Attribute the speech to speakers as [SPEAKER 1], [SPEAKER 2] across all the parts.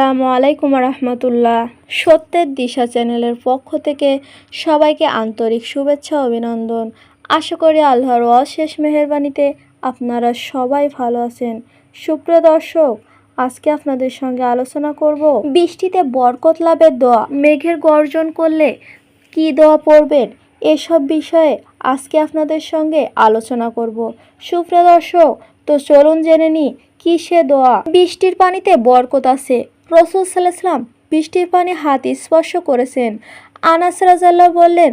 [SPEAKER 1] আসসালামু আলাইকুম রহমতুল্লাহ। সত্যের দিশা চ্যানেলের পক্ষ থেকে সবাইকে আন্তরিক শুভেচ্ছা অভিনন্দন। আশা করি আল্লাহর অশেষ মেহেরবানিতে আপনারা সবাই ভালো আছেন। সুপ্রিয় দর্শক, আজকে আপনাদের সঙ্গে আলোচনা করব বৃষ্টিতে বরকত লাভের দোয়া। মেঘের গর্জন করলে কি দোয়া পড়বেন? এসব বিষয়ে আজকে আপনাদের সঙ্গে আলোচনা করব। সুপ্রিয় দর্শক, তো চলুন জেনে নিই কি সে দোয়া। বৃষ্টির পানিতে বরকত আছে। রসুল সাল্লাহাম বৃষ্টির পানি হাত স্পর্শ করেছেন। আনাস রাজাল্লাহ বললেন,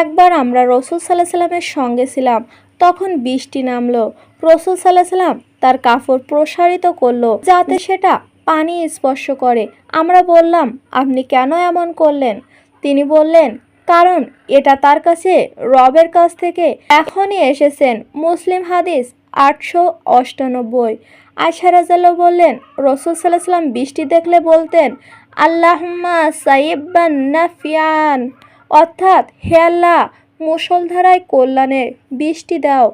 [SPEAKER 1] একবার আমরা রসুল সাল্লাহ সাল্লামের সঙ্গে ছিলাম, তখন বৃষ্টি নামলো। রসুল সাল্লাহ সাল্লাম তার কাপড় প্রসারিত করল, যাতে সেটা পানি স্পর্শ করে। আমরা বললাম, আপনি কেন এমন করলেন? তিনি বললেন, কারণ এটা তার কাছে রবের কাছ থেকে এখনই এসেছেন। মুসলিম হাদিস আটশো অষ্টানব্বই। আয়সা রাজাল্লাহ বললেন, রসুল সাল্লাহ সাল্লাম বৃষ্টি দেখলে বলতেন, আল্লাহম্মা সাইবান অর্থাৎ, হে আল্লাহ মুসলধারায় কল্যাণে বৃষ্টি দাও।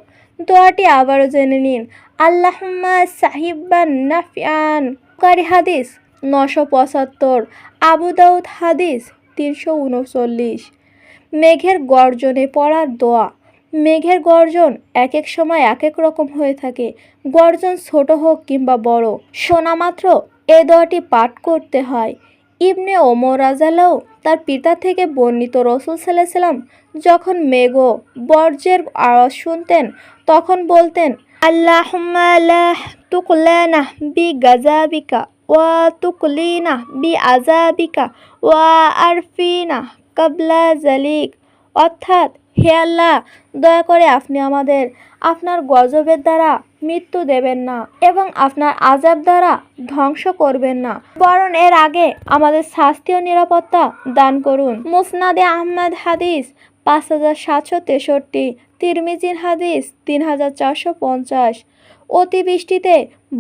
[SPEAKER 1] দোয়াটি আবারও জেনে নিন, আল্লাহম্মা সাহিবান নাফিয়ান। কারি হাদিস নশো পঁচাত্তর, আবু দাউদ হাদিস তিনশো উনচল্লিশ। মেঘের গর্জনে পড়ার দোয়া মেঘের গর্জন এক এক সময় এক এক রকম হয়ে থাকে। গর্জন ছোট হোক কিংবা বড়, শোনা মাত্র এ দোয়াটি পাঠ করতে হয়। ইবনে ওমর রাজালাও তার পিতা থেকে বর্ণিত রসুল সাল্লাম যখন মেঘ বর্জ্যের আওয়াজ শুনতেন, তখন বলতেন আল্লাহ তুকলানা বি গাজাবিকা ওয়া তুকলিনা বি আজাবিকা ওয়া আরফিনা কাবলা জালিক। অর্থাৎ হে আল্লাহ, দয়া করে আপনি আমাদের, আপনার গজবের দ্বারা মৃত্যু দেবেন না এবং আপনার আজাব দ্বারা ধ্বংস করবেন না। বরং এর আগে আমাদের শাস্তি ও নিরাপত্তা দান করুন। মুসনাদে আহমদ হাদিস পাঁচ হাজার সাতশো তেষট্টি। তিরমিজিন হাদিস তিন হাজার চারশো পঞ্চাশ। অতিবৃষ্টিতে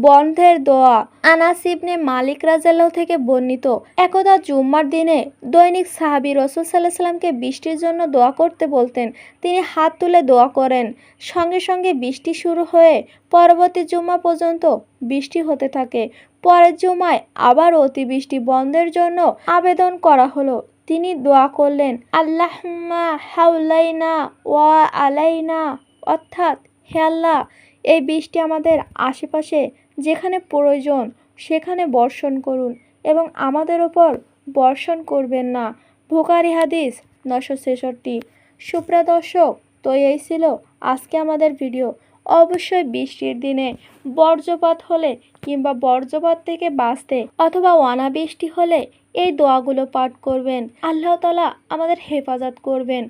[SPEAKER 1] বন্ধের দোয়া। আনাস ইবনে মালিক রাজাল্লাহ থেকে বর্ণিত। একদা জুম্মার দিনে দৈনিক সাহাবি রসুল সাল্লাহ সাল্লামকে বৃষ্টির জন্য দোয়া করতে বলতেন। তিনি হাত তুলে দোয়া করেন। সঙ্গে সঙ্গে বৃষ্টি শুরু হয়ে পরবর্তী জুম্মা পর্যন্ত বৃষ্টি হতে থাকে। পরের জুম্মায় আবার অতিবৃষ্টি বন্ধের জন্য আবেদন করা হলো। তিনি দোয়া করলেন, আল্লাহম্মা হাউলাইনা ওয়া আলাইনা। অর্থাৎ, হে আল্লাহ, এই বৃষ্টি আমাদের আশেপাশে যেখানে প্রয়োজন সেখানে বর্ষণ করুন এবং আমাদের ওপর বর্ষণ করবেন না। ভুকারি হাদিস নশো ছেষট্টি। সুপ্রিয় দর্শক, তো এই ছিল আজকে আমাদের ভিডিও। অবশ্যই বৃষ্টির দিনে বর্জ্যপাত হলে কিংবা বর্জ্যপাত থেকে বাঁচতে অথবা অনাবৃষ্টি হলে এই দোয়াগুলো পাঠ করবেন। আল্লাহ তালা আমাদের হেফাজত করবেন।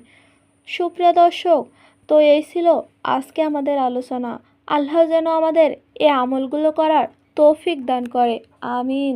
[SPEAKER 1] সুপ্রিয় দর্শক, তো এই ছিল আজকে আমাদের আলোচনা। আল্লাহ যেন আমাদের এ আমলগুলো করার তৌফিক দান করে। আমিন।